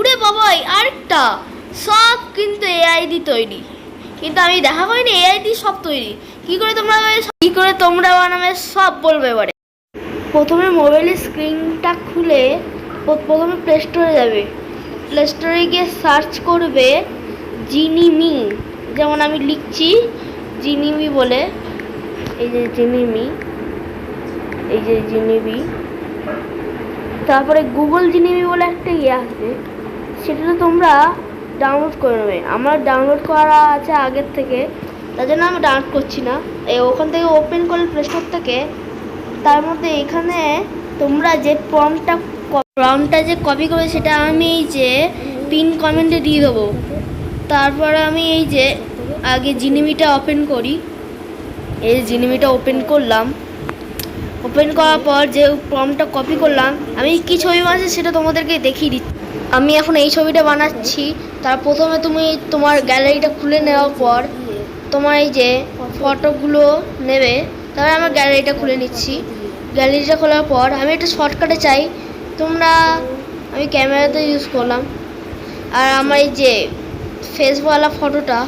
উরে বাবাই, আরেকটা। সব কিন্তু এআই দি তৈরি। কিন্তু আমি দেখা করিনি এআই দি সব তৈরি। কি করে তোমরা কি করে তোমরা বানাবে, সব বলবে এবারে। প্রথমে মোবাইলের স্ক্রিনটা খুলে প্রথমে প্লে স্টোরে যাবে। প্লে স্টোরে গিয়ে সার্চ করবে জিনিমি। যেমন আমি লিখছি জিনিমি বলে। এই যে জিনিমি। এই যে জিনিমি। তারপরে গুগল জিনিমি বলে একটা ইয়ে আসবে সেটা তো তোমরা ডাউনলোড করে নেবে। আমার ডাউনলোড করা আছে আগের থেকে। তার জন্য আমি ডাউনলোড করছি না। এই ওখান থেকে ওপেন করলে প্লে স্টোর থেকে, তার মধ্যে এখানে তোমরা যে প্রমটা প্রমটা যে কপি করবে, সেটা আমি এই যে পিন কমেন্টে দিয়ে দেবো। তারপরে আমি এই যে আগে জিনিমিটা ওপেন করি। এই জিনিমিটা ওপেন করলাম। ওপেন করার পর যে প্রমটা কপি করলাম, আমি কি ছবি বানাচ্ছি সেটা তোমাদেরকে দেখিয়ে দিচ্ছি। আমি এখন এই ছবিটা বানাচ্ছি। তার প্রথমে তুমি তোমার গ্যালারিটা খুলে নেওয়ার পর তোমার এই যে ফটোগুলো নেবে, তারপরে আমার গ্যালারিটা খুলে নিচ্ছি। গ্যালারিটা খোলার পর আমি একটা শর্টকাটে চাই। তোমরা, আমি ক্যামেরাতে ইউজ করলাম। আর আমার এই যে ফেসওয়ালা ফটোটা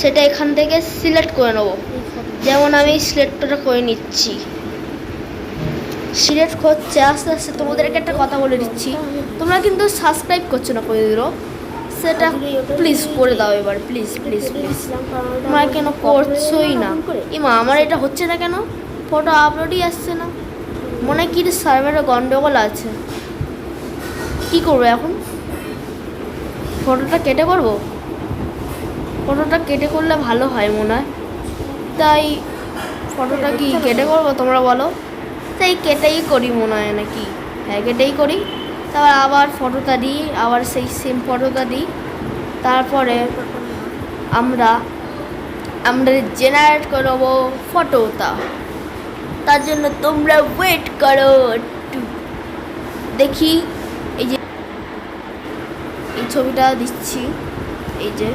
সেটা এখান থেকে সিলেক্ট করে নেব। যেমন আমি সিলেক্টটা করে নিচ্ছি। সিলেক্ট হচ্ছে আস্তে আস্তে তোমাদেরকে একটা কথা বলে দিচ্ছি। তোমরা কিন্তু সাবস্ক্রাইব করছ না কোনোদিনও সেটা প্লিজ করে দাও এবার প্লিজ প্লিজ প্লিজ তোমরা কেন করছোই না? ইমা, আমার এটা হচ্ছে না কেন? ফটো আপলোডই আসছে না। মনে হয় কি সার্ভারে গন্ডগোল আছে। কি করব এখন? ফটোটা কেটে করব? ফটোটা কেটে করলে ভালো হয় মনে হয়। তাই ফটোটা কি কেটে করব তোমরা বলো? তাই কেটেই করি মনে হয় নাকি? হ্যাঁ কেটেই করি। তারপর আবার ফটোটা দিই আবার সেই সেম ফটোটা দিই। তারপরে আমরা আমরা জেনারেট করব ফটোটা। তার জন্য তোমরা ওয়েট করো একটু। দেখি এই যে এই ছবিটা দিচ্ছি। এই যে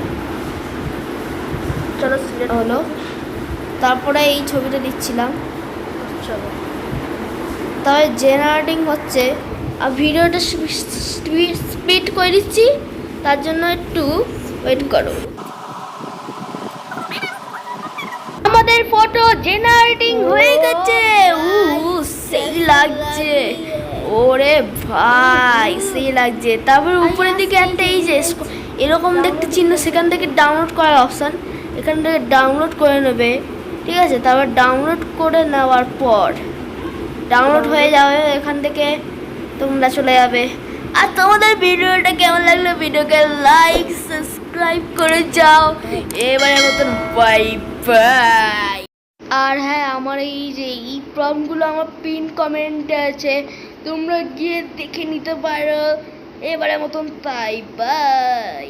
চলো হলো। তারপরে এই ছবিটা দিচ্ছিলাম। তবে জেনারেটিং হচ্ছে, আর ভিডিওটা স্পিড করে দিচ্ছি, তার জন্য একটু ওয়েট করো। আমাদের ফটো জেনারেটিং হয়ে গেছে। সেই লাগছে। ওরে ভাই, সেই লাগছে। তারপর উপরের দিকে একটা এই যে এরকম দেখতে চিহ্ন, সেখান থেকে ডাউনলোড করার অপশান এখান থেকে ডাউনলোড করে নেবে। ঠিক আছে? তারপর ডাউনলোড করে নেওয়ার পর ডাউনলোড হয়ে যাবে এখান থেকে, তোমরা চলে যাবে। আর তোমাদের ভিডিওটা কেমন লাগল ভিডিওকে লাইক সাবস্ক্রাইব করে যাও। এবারে মতন বাই বাই আর হ্যাঁ আমার এই যে এই প্রবলেমগুলো আমার পিন কমেন্টে আছে, তোমরা গিয়ে দেখে নিতে পারো। এবারে মতন তাই বাই